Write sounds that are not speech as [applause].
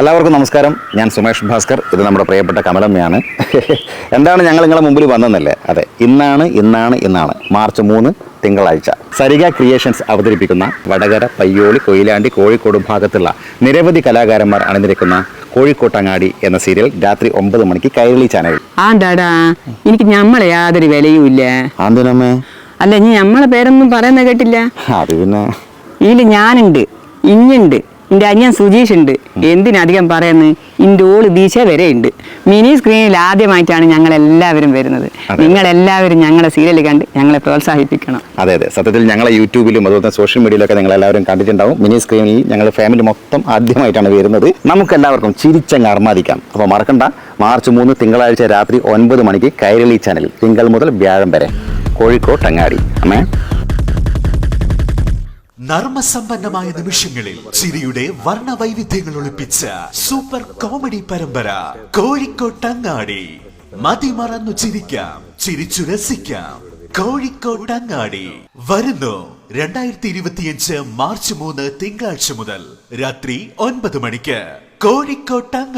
എല്ലാവർക്കും നമസ്കാരം. ഞാൻ സുമേഷ് ഭാസ്കർ. ഇത് നമ്മുടെ പ്രിയപ്പെട്ട കമലമ്മയാണ്. [laughs] എന്താണ് ഞങ്ങൾ നിങ്ങളെ മുമ്പിൽ വന്നതെന്നല്ലേ? അതെ ഇന്നാണ് ഇന്നാണ് ഇന്നാണ്. മാർച്ച് മൂന്ന് തിങ്കളാഴ്ച. സരിക ക്രിയേഷൻസ് അവതരിപ്പിക്കുന്ന വടകര പയ്യോളി കൊയിലാണ്ടി കോഴിക്കോട് ഭാഗത്തുള്ള നിരവധി കലാകാരന്മാർ അണിനിരക്കുന്ന കോഴിക്കോട്ടങ്ങാടി എന്ന സീരിയൽ രാത്രി ഒമ്പത് മണിക്ക് കൈരളി ചാനൽ ആണ്ടാടാ എനിക്ക് നമ്മളെ യാതൊരു വിലയും ഇല്ല. ആന്തിനമ്മേ? അല്ല ഇനി ഞമ്മളെ പേരൊന്നും പറയുന്ന കേട്ടില്ല. അത് പിന്നെ? ഇതിൽ ഞാനുണ്ട് ഇഞ്ഞുണ്ട് എന്റെ അനിയൻ സുജീഷ് ഉണ്ട് എന്തിനധികം പറയുന്നത് ഇന്റെ ഓൾ ദീശ വരെ ഉണ്ട്. മിനി സ്ക്രീനിൽ ആദ്യമായിട്ടാണ് ഞങ്ങൾ എല്ലാവരും വരുന്നത്. നിങ്ങൾ എല്ലാവരും ഞങ്ങളെ സീരിയൽ കണ്ട് ഞങ്ങളെ പ്രോത്സാഹിപ്പിക്കണം. അതെ അതെ. സത്യത്തിൽ ഞങ്ങളെ യൂട്യൂബിലും അതുപോലെ തന്നെ സോഷ്യൽ മീഡിയയിലൊക്കെ നിങ്ങൾ എല്ലാവരും കണ്ടിട്ടുണ്ടാവും. മിനി സ്ക്രീനിൽ ഞങ്ങൾ ഫാമിലി മൊത്തം ആദ്യമായിട്ടാണ് വരുന്നത്. നമുക്ക് എല്ലാവർക്കും ചിരിച്ചങ്ങ് അർമാദിക്കാം. അപ്പോൾ മറക്കണ്ട. മാർച്ച് മൂന്ന് തിങ്കളാഴ്ച രാത്രി ഒൻപത് മണിക്ക് കൈരളി ചാനൽ തിങ്കൾ മുതൽ വ്യാഴം വരെ കോഴിക്കോട് അങ്ങാടി. അമ്മേ. നർമ്മസമ്പന്നമായ നിമിഷങ്ങളിൽ ചിരിയുടെ വർണ വൈവിധ്യങ്ങൾ ഒളിപ്പിച്ച സൂപ്പർ കോമഡി പരമ്പര കോഴിക്കോട്ടങ്ങാടി മതിമറന്നു ചിരിക്കാം ചിരിച്ചു രസിക്കാം. കോഴിക്കോട്ടങ്ങാടി വരുന്നു രണ്ടായിരത്തി ഇരുപത്തിയഞ്ച് മാർച്ച് മൂന്ന് തിങ്കളാഴ്ച മുതൽ രാത്രി ഒൻപത് മണിക്ക് കോഴിക്കോട്ടങ്ങ